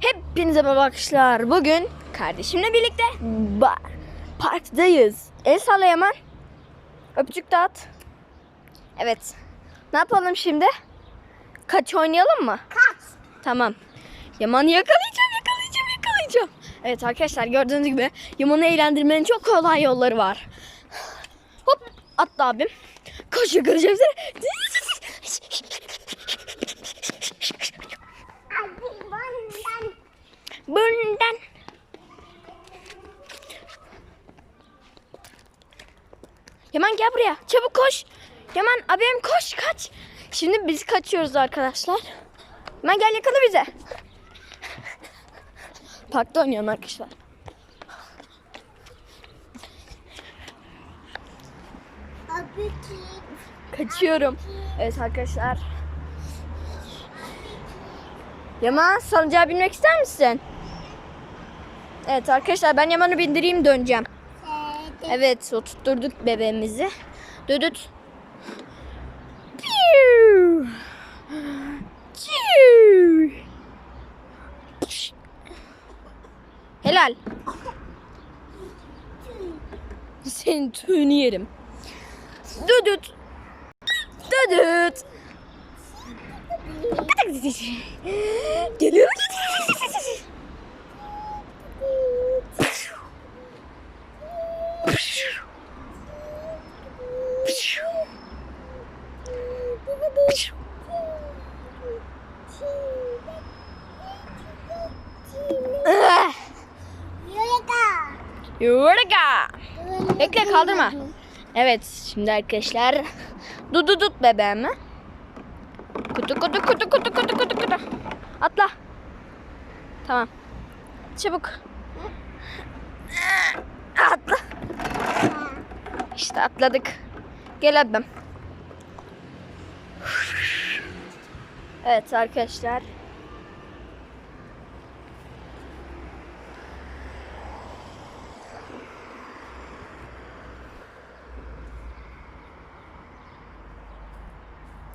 Hepinize merhaba arkadaşlar. Bugün kardeşimle birlikte parktayız. El salla Yaman. Öpücük dağıt. Evet. Ne yapalım şimdi? Kaç oynayalım mı? Kaç. Tamam. Yaman'ı yakalayacağım, yakalayacağım, yakalayacağım. Evet arkadaşlar gördüğünüz gibi Yaman'ı eğlendirmenin çok kolay yolları var. Hop atla abim. Koş yakalayacağım seni. Abi bundan Bundan. Yaman gel buraya. Çabuk koş. Yaman abim koş kaç. Şimdi biz kaçıyoruz arkadaşlar. Yaman gel yakala bize. Parkta oynuyorum arkadaşlar. abi Kaçıyorum. Evet arkadaşlar. Yaman salıncağa binmek ister misin? Evet arkadaşlar ben Yaman'ı bindireyim döneceğim. Evet oturtturduk bebeğimizi. Düdüt. Piu. Helal. Senin tüyünü yerim. Düdüt. Düdüt. Geliyor. Ah, Yurga. Bekle kaldırma. Evet şimdi arkadaşlar. Dudu tut bebeğimi. Kutu kutu kutu kutu kutu kutu kutu. Atla. Tamam. Çabuk. Atla. İşte atladık. Gel abim. Evet arkadaşlar.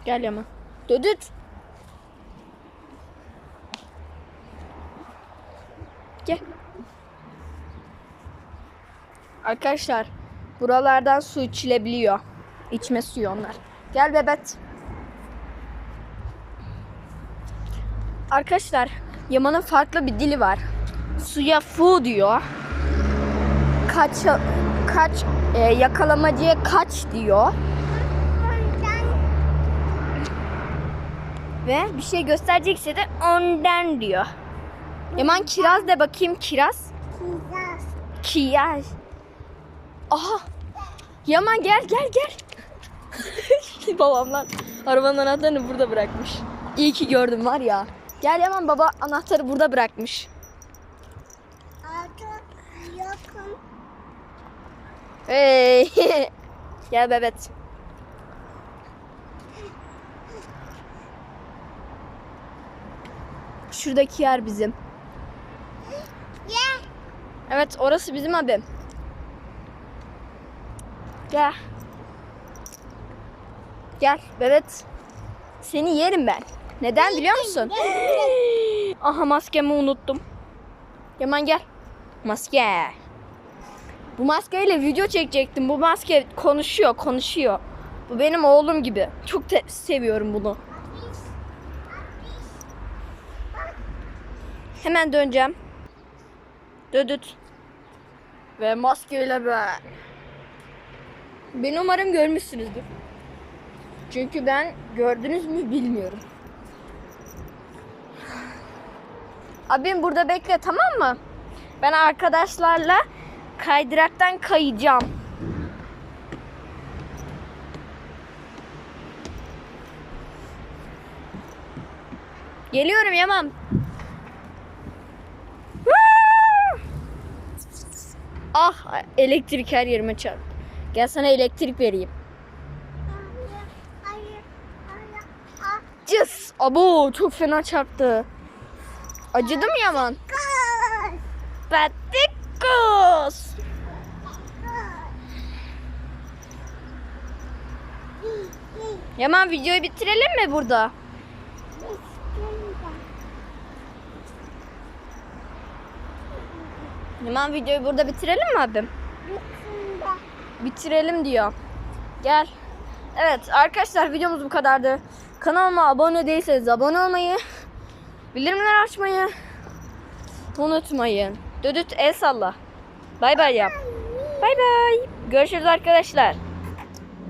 Gel yama. Düdüt. Gel. Arkadaşlar buralardan su içilebiliyor. İçme suyu onlar. Gel bebet. Arkadaşlar Yaman'ın farklı bir dili var. Suya fu diyor. Kaç kaç e, yakalamacıya kaç diyor. Bundan Ve bir şey gösterecekse de ondan diyor. Yaman kiraz de bakayım kiraz. kızas. Kiraz. Aha. Yaman gel gel gel. Babamlar arabanın anahtarını burada bırakmış. İyi ki gördüm var ya. Gel Yaman baba anahtarı burada bırakmış. Yakın. Hey. gel bebet. Şuradaki yer bizim. Evet orası bizim abim. Gel. Gel evet. Seni yerim ben. Neden biliyor musun? Aha maskemi unuttum. Yaman gel. Maske. Bu maskeyle video çekecektim. Bu maske konuşuyor, konuşuyor. Bu benim oğlum gibi. Çok seviyorum bunu. Hemen döneceğim. Düdüt. Ve maskeyle ben. Beni umarım görmüşsünüzdür. Çünkü ben gördünüz mü bilmiyorum. Abim burada bekle tamam mı? Ben arkadaşlarla kaydıraktan kayacağım. Geliyorum Yaman. Ah elektrik her yerime çarptı. Gel sana elektrik vereyim. Cız. Abo çok fena çarptı. Acıdı mı Yaman? Kız. Patikos. Yaman videoyu bitirelim mi burada? Hemen videoyu burada bitirelim mi abim? Bitirelim diyor. Gel. Evet arkadaşlar videomuz bu kadardı. Kanalıma abone değilseniz abone olmayı, bildirimleri açmayı unutmayın. Düdüt el salla. Bay bay yap. Bay bay. Görüşürüz arkadaşlar.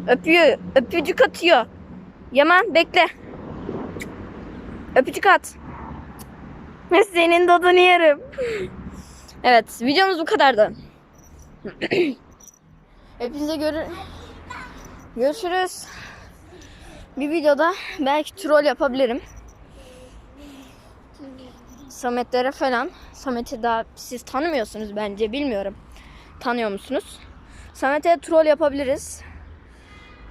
Öpüyor. Öpücük atıyor. Yaman bekle. Öpücük at. Senin dodunu yerim. Evet videomuz bu kadardı. Hepinize görü görüşürüz. Bir videoda belki troll yapabilirim. Sametlere falan. Samet'i daha siz tanımıyorsunuz bence bilmiyorum. Tanıyor musunuz? Samet'e troll yapabiliriz.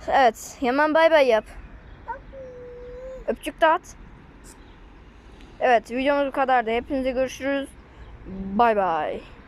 Evet. Hemen bay bay yap. Öpücük dağıt. Evet videomuz bu kadardı. Hepinize görüşürüz. Bay bay.